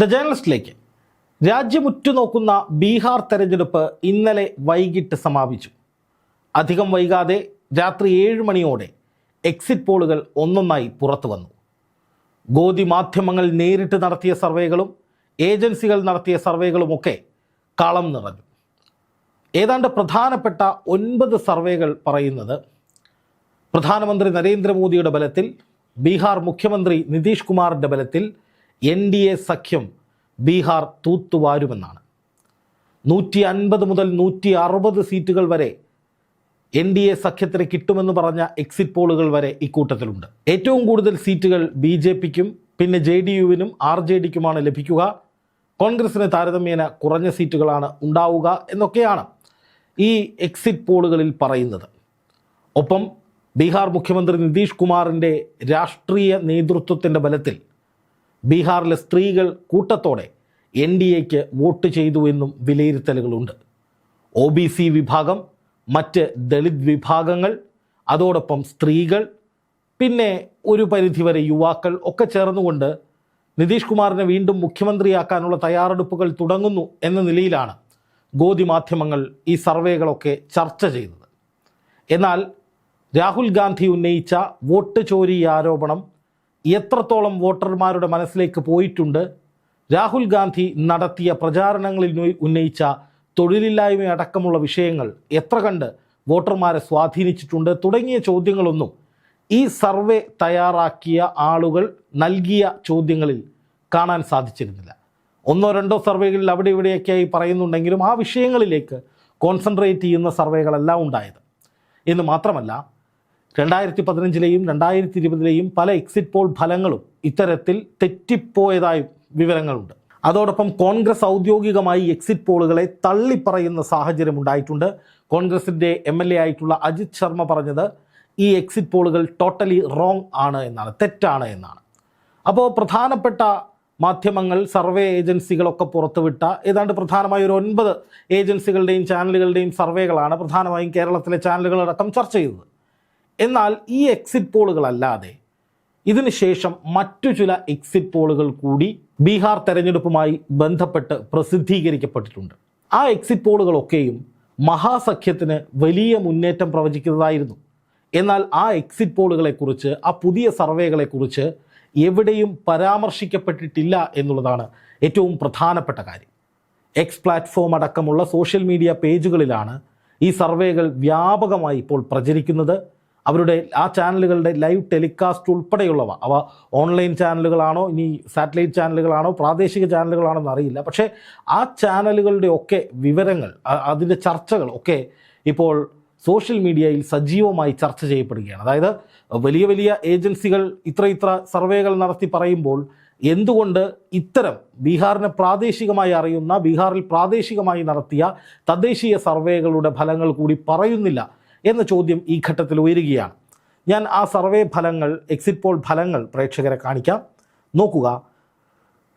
The ജേർണലിസ്റ്റിലേക്ക്. രാജ്യമുറ്റുനോക്കുന്ന Bihar തെരഞ്ഞെടുപ്പ് ഇന്നലെ വൈകിട്ട് സമാപിച്ചു. അധികം വൈകാതെ രാത്രി ഏഴ് മണിയോടെ എക്സിറ്റ് പോളുകൾ ഒന്നൊന്നായി പുറത്തു വന്നു. ഗോതി മാധ്യമങ്ങൾ നേരിട്ട് നടത്തിയ സർവേകളും ഏജൻസികൾ നടത്തിയ സർവേകളുമൊക്കെ കളം നിറഞ്ഞു. ഏതാണ്ട് പ്രധാനപ്പെട്ട ഒൻപത് സർവേകൾ പറയുന്നത് പ്രധാനമന്ത്രി നരേന്ദ്രമോദിയുടെ ബലത്തിൽ ബീഹാർ മുഖ്യമന്ത്രി നിതീഷ് കുമാറിന്റെ ബലത്തിൽ എൻ ഡി എ സഖ്യം ബീഹാർ തൂത്തുവാരുമെന്നാണ്. നൂറ്റി അൻപത് മുതൽ നൂറ്റി അറുപത് സീറ്റുകൾ വരെ എൻ ഡി എ സഖ്യത്തിന് കിട്ടുമെന്ന് പറഞ്ഞ എക്സിറ്റ് പോളുകൾ വരെ ഇക്കൂട്ടത്തിലുണ്ട് ഏറ്റവും കൂടുതൽ സീറ്റുകൾ ബി ജെ പിക്കും പിന്നെ ജെ ഡി യുവിനും ആർ ജെ ഡിക്കുമാണ് ലഭിക്കുക. കോൺഗ്രസിന് താരതമ്യേന കുറഞ്ഞ സീറ്റുകളാണ് ഉണ്ടാവുക എന്നൊക്കെയാണ് ഈ എക്സിറ്റ് പോളുകളിൽ പറയുന്നത്. ഒപ്പം ബീഹാർ മുഖ്യമന്ത്രി നിതീഷ് കുമാറിന്റെ രാഷ്ട്രീയ നേതൃത്വത്തിന്റെ ബലത്തിൽ ബീഹാറിലെ സ്ത്രീകൾ കൂട്ടത്തോടെ എൻ ഡി എക്ക് വോട്ട് ചെയ്തു എന്നും വിലയിരുത്തലുകളുണ്ട്. ഒ ബി സി വിഭാഗം മറ്റ് ദളിത് വിഭാഗങ്ങൾ അതോടൊപ്പം സ്ത്രീകൾ പിന്നെ ഒരു പരിധിവരെ യുവാക്കൾ ഒക്കെ ചേർന്നുകൊണ്ട് നിതീഷ് കുമാറിനെ വീണ്ടും മുഖ്യമന്ത്രിയാക്കാനുള്ള തയ്യാറെടുപ്പുകൾ തുടങ്ങുന്നു എന്ന നിലയിലാണ് ഗോതി മാധ്യമങ്ങൾ ഈ സർവേകളൊക്കെ ചർച്ച ചെയ്തത്. എന്നാൽ രാഹുൽ ഗാന്ധി ഉന്നയിച്ച വോട്ട് ചോരി ആരോപണം എത്രത്തോളം വോട്ടർമാരുടെ മനസ്സിലേക്ക് പോയിട്ടുണ്ട്? രാഹുൽ ഗാന്ധി നടത്തിയ പ്രചാരണങ്ങളിൽ ഉന്നയിച്ച തൊഴിലില്ലായ്മ അടക്കമുള്ള വിഷയങ്ങൾ എത്ര കണ്ട് വോട്ടർമാരെ സ്വാധീനിച്ചിട്ടുണ്ട് തുടങ്ങിയ ചോദ്യങ്ങളൊന്നും ഈ സർവേ തയ്യാറാക്കിയ ആളുകൾ നൽകിയ ചോദ്യങ്ങളിൽ കാണാൻ സാധിച്ചിരുന്നില്ല. ഒന്നോ രണ്ടോ സർവേകളിൽ അവിടെ ഇവിടെയൊക്കെയായി പറയുന്നുണ്ടെങ്കിലും ആ വിഷയങ്ങളിലേക്ക് കോൺസെൻട്രേറ്റ് ചെയ്യുന്ന സർവേകളെല്ലാം ഉണ്ടായത്. എന്ന് മാത്രമല്ല രണ്ടായിരത്തി പതിനഞ്ചിലെയും രണ്ടായിരത്തി ഇരുപതിലെയും പല എക്സിറ്റ് പോൾ ഫലങ്ങളും ഇത്തരത്തിൽ തെറ്റിപ്പോയതായും വിവരങ്ങളുണ്ട്. അതോടൊപ്പം കോൺഗ്രസ് ഔദ്യോഗികമായി എക്സിറ്റ് പോളുകളെ തള്ളിപ്പറയുന്ന സാഹചര്യം ഉണ്ടായിട്ടുണ്ട്. കോൺഗ്രസിന്റെ എം എൽ എ ആയിട്ടുള്ള അജിത് ശർമ്മ പറഞ്ഞത് ഈ എക്സിറ്റ് പോളുകൾ ടോട്ടലി റോങ് ആണ് എന്നാണ് തെറ്റാണ് എന്നാണ്. അപ്പോൾ പ്രധാനപ്പെട്ട മാധ്യമങ്ങൾ സർവേ ഏജൻസികളൊക്കെ പുറത്തുവിട്ട ഏതാണ്ട് പ്രധാനമായി ഒരു ഒൻപത് ഏജൻസികളുടെയും ചാനലുകളുടെയും സർവേകളാണ് പ്രധാനമായും കേരളത്തിലെ ചാനലുകളടക്കം ചർച്ച ചെയ്തത്. എന്നാൽ ഈ എക്സിറ്റ് പോളുകളല്ലാതെ ഇതിനുശേഷം മറ്റു ചില എക്സിറ്റ് പോളുകൾ കൂടി ബീഹാർ തെരഞ്ഞെടുപ്പുമായി ബന്ധപ്പെട്ട് പ്രസിദ്ധീകരിക്കപ്പെട്ടിട്ടുണ്ട്. ആ എക്സിറ്റ് പോളുകളൊക്കെയും മഹാസഖ്യത്തിന് വലിയ മുന്നേറ്റം പ്രവചിക്കുന്നതായിരുന്നു. എന്നാൽ ആ എക്സിറ്റ് പോളുകളെക്കുറിച്ച് ആ പുതിയ സർവേകളെക്കുറിച്ച് എവിടെയും പരാമർശിക്കപ്പെട്ടിട്ടില്ല എന്നുള്ളതാണ് ഏറ്റവും പ്രധാനപ്പെട്ട കാര്യം. എക്സ് പ്ലാറ്റ്ഫോം അടക്കമുള്ള സോഷ്യൽ മീഡിയ പേജുകളിലാണ് ഈ സർവേകൾ വ്യാപകമായി ഇപ്പോൾ പ്രചരിക്കുന്നത്. അവരുടെ ആ ചാനലുകളുടെ ലൈവ് ടെലികാസ്റ്റ് ഉൾപ്പെടെയുള്ളവ. അവ ഓൺലൈൻ ചാനലുകളാണോ ഇനി സാറ്റലൈറ്റ് ചാനലുകളാണോ പ്രാദേശിക ചാനലുകളാണോ എന്നറിയില്ല പക്ഷേ ആ ചാനലുകളുടെ ഒക്കെ വിവരങ്ങൾ അതിന്റെ ചർച്ചകൾ ഒക്കെ ഇപ്പോൾ സോഷ്യൽ മീഡിയയിൽ സജീവമായി ചർച്ച ചെയ്യപ്പെടുകയാണ്. അതായത് വലിയ വലിയ ഏജൻസികൾ ഇത്ര ഇത്ര സർവേകൾ നടത്തി പറയുമ്പോൾ എന്തുകൊണ്ട് ഇത്തരം ബീഹാറിനെ പ്രാദേശികമായി അറിയുന്ന ബീഹാറിൽ പ്രാദേശികമായി നടത്തിയ തദ്ദേശീയ സർവേകളുടെ ഫലങ്ങൾ കൂടി പറയുന്നില്ല? എന്ന ചോദ്യം ഈ ഘട്ടത്തിൽ ഉയരുകയാണ്. ഞാൻ ആ സർവേ ഫലങ്ങൾ എക്സിറ്റ് പോൾ ഫലങ്ങൾ പ്രേക്ഷകരെ കാണിക്കാം. നോക്കുക.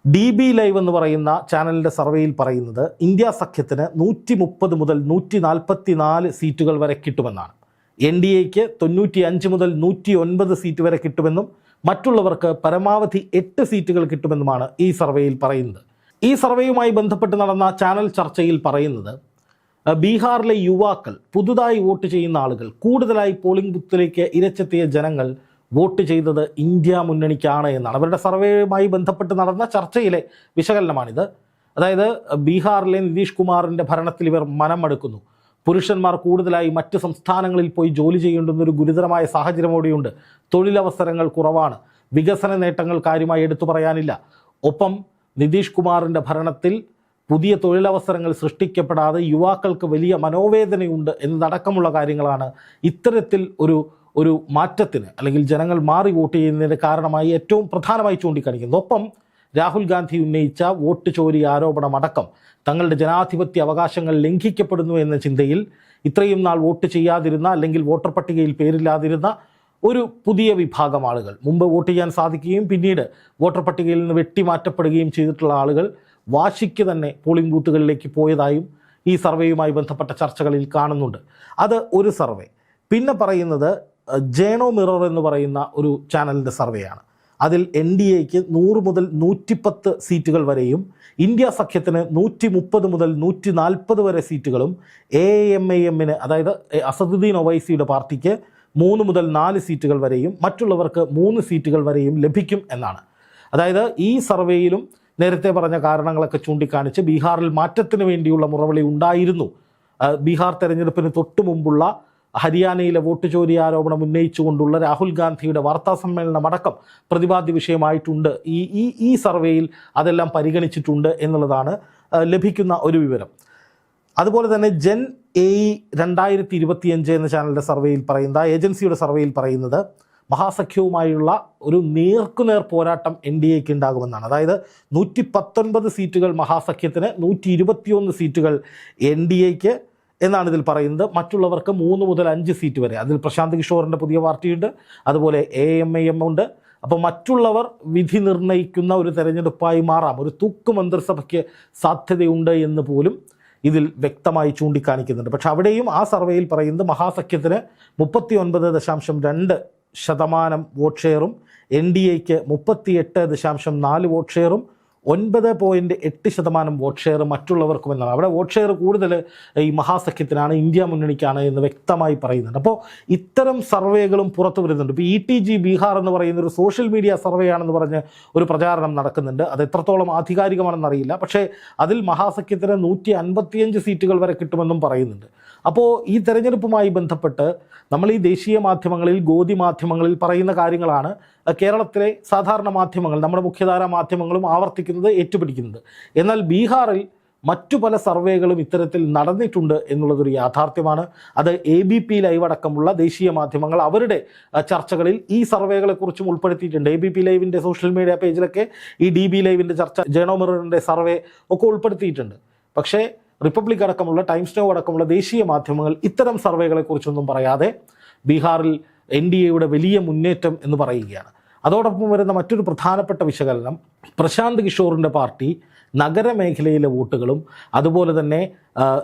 ഡി ബി ലൈവ് എന്ന് പറയുന്ന ചാനലിന്റെ സർവേയിൽ പറയുന്നത് ഇന്ത്യ സഖ്യത്തിന് നൂറ്റി മുപ്പത് മുതൽ നൂറ്റി നാൽപ്പത്തി നാല് സീറ്റുകൾ വരെ കിട്ടുമെന്നാണ്. എൻ ഡി എക്ക് തൊണ്ണൂറ്റി അഞ്ച് മുതൽ നൂറ്റി ഒൻപത് സീറ്റ് വരെ കിട്ടുമെന്നും മറ്റുള്ളവർക്ക് പരമാവധി എട്ട് സീറ്റുകൾ കിട്ടുമെന്നുമാണ് ഈ സർവേയിൽ പറയുന്നത്. ഈ സർവേയുമായി ബന്ധപ്പെട്ട് നടന്ന ചാനൽ ചർച്ചയിൽ പറയുന്നത് ബീഹാറിലെ യുവാക്കൾ പുതുതായി വോട്ട് ചെയ്യുന്ന ആളുകൾ കൂടുതലായി പോളിംഗ് ബൂത്തിലേക്ക് ഇരച്ചെത്തിയ ജനങ്ങൾ വോട്ട് ചെയ്തത് ഇന്ത്യ മുന്നണിക്കാണ് എന്നാണ്. അവരുടെ സർവേയുമായി ബന്ധപ്പെട്ട് നടന്ന ചർച്ചയിലെ വിശകലനമാണിത്. അതായത് ബീഹാറിലെ നിതീഷ് കുമാറിന്റെ ഭരണത്തിൽ ഇവർ മനമെടുക്കുന്നു. പുരുഷന്മാർ കൂടുതലായി മറ്റ് സംസ്ഥാനങ്ങളിൽ പോയി ജോലി ചെയ്യേണ്ടുന്നൊരു ഗുരുതരമായ സാഹചര്യം കൂടിയുണ്ട്. തൊഴിലവസരങ്ങൾ കുറവാണ്. വികസന നേട്ടങ്ങൾ കാര്യമായി എടുത്തു പറയാനില്ല. ഒപ്പം നിതീഷ് കുമാറിന്റെ ഭരണത്തിൽ പുതിയ തൊഴിലവസരങ്ങൾ സൃഷ്ടിക്കപ്പെടാതെ യുവാക്കൾക്ക് വലിയ മനോവേദനയുണ്ട് എന്നതടക്കമുള്ള കാര്യങ്ങളാണ് ഇത്തരത്തിൽ ഒരു ഒരു മാറ്റത്തിന് അല്ലെങ്കിൽ ജനങ്ങൾ മാറി വോട്ട് ചെയ്യുന്നതിന് കാരണമായി ഏറ്റവും പ്രധാനമായി ചൂണ്ടിക്കാണിക്കുന്നത്. ഒപ്പം രാഹുൽ ഗാന്ധി ഉന്നയിച്ച വോട്ട് ചോരി ആരോപണം അടക്കം തങ്ങളുടെ ജനാധിപത്യ അവകാശങ്ങൾ ലംഘിക്കപ്പെടുന്നു എന്ന ചിന്തയിൽ ഇത്രയും നാൾ വോട്ട് ചെയ്യാതിരുന്ന അല്ലെങ്കിൽ വോട്ടർ പട്ടികയിൽ പേരില്ലാതിരുന്ന ഒരു പുതിയ വിഭാഗം ആളുകൾ. മുമ്പ് വോട്ട് ചെയ്യാൻ സാധിക്കുകയും പിന്നീട് വോട്ടർ പട്ടികയിൽ നിന്ന് വെട്ടിമാറ്റപ്പെടുകയും ചെയ്തിട്ടുള്ള ആളുകൾ വാശിക്ക് തന്നെ പോളിംഗ് ബൂത്തുകളിലേക്ക് പോയതായും ഈ സർവേയുമായി ബന്ധപ്പെട്ട ചർച്ചകളിൽ കാണുന്നുണ്ട്. അത് ഒരു സർവേ. പിന്നെ പറയുന്നത് ജേണോ മിറർ എന്ന് പറയുന്ന ഒരു ചാനലിന്റെ സർവേയാണ്. അതിൽ എൻ ഡി എക്ക് നൂറ് മുതൽ നൂറ്റിപ്പത്ത് സീറ്റുകൾ വരെയും ഇന്ത്യ സഖ്യത്തിന് നൂറ്റി മുപ്പത് മുതൽ നൂറ്റി നാൽപ്പത് വരെ സീറ്റുകളും എ എം ഐ എമ്മിന് അതായത് അസദുദ്ദീൻ ഒവൈസിയുടെ പാർട്ടിക്ക് മൂന്ന് മുതൽ നാല് സീറ്റുകൾ വരെയും മറ്റുള്ളവർക്ക് മൂന്ന് സീറ്റുകൾ വരെയും ലഭിക്കും എന്നാണ്. അതായത് ഈ സർവേയിലും നേരത്തെ പറഞ്ഞ കാരണങ്ങളൊക്കെ ചൂണ്ടിക്കാണിച്ച് ബീഹാറിൽ മാറ്റത്തിന് വേണ്ടിയുള്ള മുറവിളി ഉണ്ടായിരുന്നു. ബീഹാർ തെരഞ്ഞെടുപ്പിന് തൊട്ടു മുമ്പുള്ള ഹരിയാനയിലെ വോട്ട് ചോരി ആരോപണം ഉന്നയിച്ചുകൊണ്ടുള്ള രാഹുൽ ഗാന്ധിയുടെ വാർത്താ സമ്മേളനം അടക്കം പ്രതിപാദ്യ വിഷയമായിട്ടുണ്ട്. ഈ ഈ ഈ സർവേയിൽ അതെല്ലാം പരിഗണിച്ചിട്ടുണ്ട് എന്നുള്ളതാണ് ലഭിക്കുന്ന ഒരു വിവരം. അതുപോലെ തന്നെ ജെൻ എ രണ്ടായിരത്തി ഇരുപത്തിയഞ്ച് എന്ന ചാനലിന്റെ സർവേയിൽ പറയുന്ന ഏജൻസിയുടെ സർവേയിൽ പറയുന്നത് മഹാസഖ്യവുമായുള്ള ഒരു നേർക്കുനേർ പോരാട്ടം എൻ ഡി എക്ക് ഉണ്ടാകുമെന്നാണ്. അതായത് നൂറ്റി പത്തൊൻപത് സീറ്റുകൾ മഹാസഖ്യത്തിന് നൂറ്റി ഇരുപത്തിയൊന്ന് സീറ്റുകൾ എൻ ഡി എക്ക് എന്നാണ് ഇതിൽ പറയുന്നത്. മറ്റുള്ളവർക്ക് മൂന്ന് മുതൽ അഞ്ച് സീറ്റ് വരെ. അതിൽ പ്രശാന്ത് കിഷോറിന്റെ പുതിയ പാർട്ടിയുണ്ട് അതുപോലെ എ എം ഐ എം ഉണ്ട്. അപ്പോൾ മറ്റുള്ളവർ വിധി നിർണയിക്കുന്ന ഒരു തെരഞ്ഞെടുപ്പായി മാറാം. ഒരു തൂക്ക് മന്ത്രിസഭയ്ക്ക് സാധ്യതയുണ്ട് എന്ന് പോലും ഇതിൽ വ്യക്തമായി ചൂണ്ടിക്കാണിക്കുന്നുണ്ട്. പക്ഷെ അവിടെയും ആ സർവേയിൽ പറയുന്നത് മഹാസഖ്യത്തിന് മുപ്പത്തി ഒൻപത് ദശാംശം രണ്ട് ശതമാനം വോട്ട് ഷെയറും എൻ ഡി എക്ക് മുപ്പത്തി എട്ട് ദശാംശം നാല് വോട്ട് ഷെയറും ഒൻപത് പോയിന്റ് എട്ട് ശതമാനം വോട്ട് ഷെയർ മറ്റുള്ളവർക്കും എന്നാണ്. അവിടെ വോട്ട് ഷെയർ കൂടുതൽ ഈ മഹാസഖ്യത്തിനാണ് ഇന്ത്യ മുന്നണിക്കാണ് എന്ന് വ്യക്തമായി പറയുന്നുണ്ട്. അപ്പോൾ ഇത്തരം സർവേകളും പുറത്തു വരുന്നുണ്ട്. ഇപ്പോൾ ഇ ടി ജി ബീഹാർ എന്ന് പറയുന്ന ഒരു സോഷ്യൽ മീഡിയ സർവേ ആണെന്ന് പറഞ്ഞ് ഒരു പ്രചാരണം നടക്കുന്നുണ്ട്. അത് എത്രത്തോളം ആധികാരികമാണെന്നറിയില്ല പക്ഷേ അതിൽ മഹാസഖ്യത്തിന് നൂറ്റി അൻപത്തിയഞ്ച് സീറ്റുകൾ വരെ കിട്ടുമെന്നും പറയുന്നുണ്ട്. അപ്പോൾ ഈ തെരഞ്ഞെടുപ്പുമായി ബന്ധപ്പെട്ട് നമ്മൾ ഈ ദേശീയ മാധ്യമങ്ങളിൽ ഗോതി മാധ്യമങ്ങളിൽ പറയുന്ന കാര്യങ്ങളാണ് കേരളത്തിലെ സാധാരണ മാധ്യമങ്ങൾ നമ്മുടെ മുഖ്യധാര മാധ്യമങ്ങളും ആവർത്തിക്കുന്നത് ഏറ്റുപിടിക്കുന്നത്. എന്നാൽ ബീഹാറിൽ മറ്റു പല സർവേകളും ഇത്തരത്തിൽ നടന്നിട്ടുണ്ട് എന്നുള്ളതൊരു യാഥാർത്ഥ്യമാണ്. അത് എ ബി പി ലൈവ് അടക്കമുള്ള ദേശീയ മാധ്യമങ്ങൾ അവരുടെ ചർച്ചകളിൽ ഈ സർവേകളെക്കുറിച്ചും ഉൾപ്പെടുത്തിയിട്ടുണ്ട്. എ ബി പി ലൈവിന്റെ സോഷ്യൽ മീഡിയ പേജിലൊക്കെ ഈ ഡി ബി ലൈവിന്റെ ചർച്ച ജേണോമിറിന്റെ സർവേ ഒക്കെ ഉൾപ്പെടുത്തിയിട്ടുണ്ട്. പക്ഷേ റിപ്പബ്ലിക് അടക്കമുള്ള ടൈംസ് നോ അടക്കമുള്ള ദേശീയ മാധ്യമങ്ങൾ ഇത്തരം സർവേകളെക്കുറിച്ചൊന്നും പറയാതെ ബീഹാറിൽ എൻ ഡി എയുടെ വലിയ മുന്നേറ്റം എന്ന് പറയുകയാണ്. അതോടൊപ്പം വരുന്ന മറ്റൊരു പ്രധാനപ്പെട്ട വിശകലനം പ്രശാന്ത് കിഷോറിന്റെ പാർട്ടി നഗരമേഖലയിലെ വോട്ടുകളും അതുപോലെ തന്നെ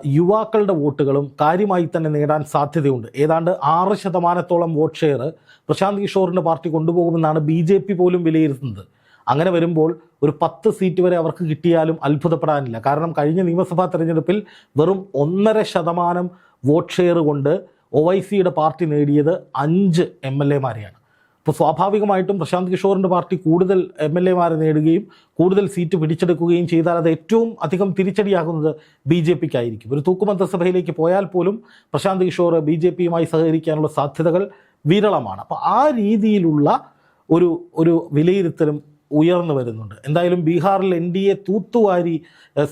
യുവാക്കളുടെ വോട്ടുകളും കാര്യമായി തന്നെ നേടാൻ സാധ്യതയുണ്ട്. ഏതാണ്ട് ആറ് ശതമാനത്തോളം വോട്ട് ഷെയർ പ്രശാന്ത് കിഷോറിന്റെ പാർട്ടി കൊണ്ടുപോകുമെന്നാണ് ബി പോലും വിലയിരുത്തുന്നത്. അങ്ങനെ വരുമ്പോൾ ഒരു പത്ത് സീറ്റ് വരെ അവർക്ക് കിട്ടിയാലും അത്ഭുതപ്പെടാനില്ല. കാരണം കഴിഞ്ഞ നിയമസഭാ തെരഞ്ഞെടുപ്പിൽ വെറും ഒന്നര ശതമാനം വോട്ട് ഷെയർ കൊണ്ട് ഒ വൈ സിയുടെ പാർട്ടി നേടിയത് അഞ്ച് എം എൽ എമാരെയാണ്. അപ്പോൾ സ്വാഭാവികമായിട്ടും പ്രശാന്ത് കിഷോറിന്റെ പാർട്ടി കൂടുതൽ എം എൽ എമാരെ നേടുകയും കൂടുതൽ സീറ്റ് പിടിച്ചെടുക്കുകയും ചെയ്താൽ അത് ഏറ്റവും അധികം തിരിച്ചടിയാകുന്നത് ബി ജെ പിക്കായിരിക്കും. ഒരു തൂക്കുമന്ത്രിസഭയിലേക്ക് പോയാൽ പോലും പ്രശാന്ത് കിഷോർ ബി ജെ പിയുമായി സഹകരിക്കാനുള്ള സാധ്യതകൾ വിരളമാണ്. അപ്പോൾ ആ രീതിയിലുള്ള ഒരു ഒരു വിലയിരുത്തലും ഉയർന്നു വരുന്നുണ്ട്. എന്തായാലും ബീഹാറിൽ എൻ ഡി എ തൂത്തുവാരി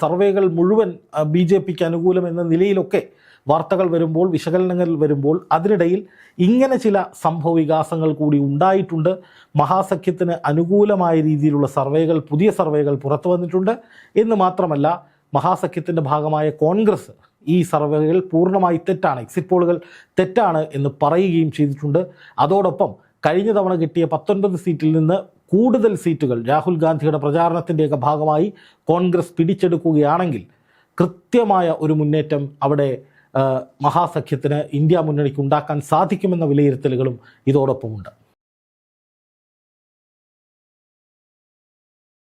സർവേകൾ മുഴുവൻ ബി ജെ പിക്ക് അനുകൂലം എന്ന നിലയിലൊക്കെ വാർത്തകൾ വരുമ്പോൾ വിശകലനങ്ങൾ വരുമ്പോൾ അതിനിടയിൽ ഇങ്ങനെ ചില സംഭവ വികാസങ്ങൾ കൂടി ഉണ്ടായിട്ടുണ്ട്. മഹാസഖ്യത്തിന് അനുകൂലമായ രീതിയിലുള്ള സർവേകൾ പുതിയ സർവേകൾ പുറത്തു വന്നിട്ടുണ്ട്. എന്ന് മാത്രമല്ല മഹാസഖ്യത്തിന്റെ ഭാഗമായ കോൺഗ്രസ് ഈ സർവേകൾ പൂർണമായി തെറ്റാണ് എക്സിറ്റ് പോളുകൾ തെറ്റാണ് എന്ന് പറയുകയും ചെയ്തിട്ടുണ്ട്. അതോടൊപ്പം കഴിഞ്ഞ തവണ കിട്ടിയ പത്തൊൻപത് സീറ്റിൽ നിന്ന് കൂടുതൽ സീറ്റുകൾ. രാഹുൽ ഗാന്ധിയുടെ പ്രചാരണത്തിന്റെയൊക്കെ ഭാഗമായി കോൺഗ്രസ് പിടിച്ചെടുക്കുകയാണെങ്കിൽ കൃത്യമായ ഒരു മുന്നേറ്റം അവിടെ മഹാസഖ്യത്തിന് ഇന്ത്യ മുന്നണിക്ക് ഉണ്ടാക്കാൻ സാധിക്കുമെന്ന വിലയിരുത്തലുകളും ഇതോടൊപ്പമുണ്ട്.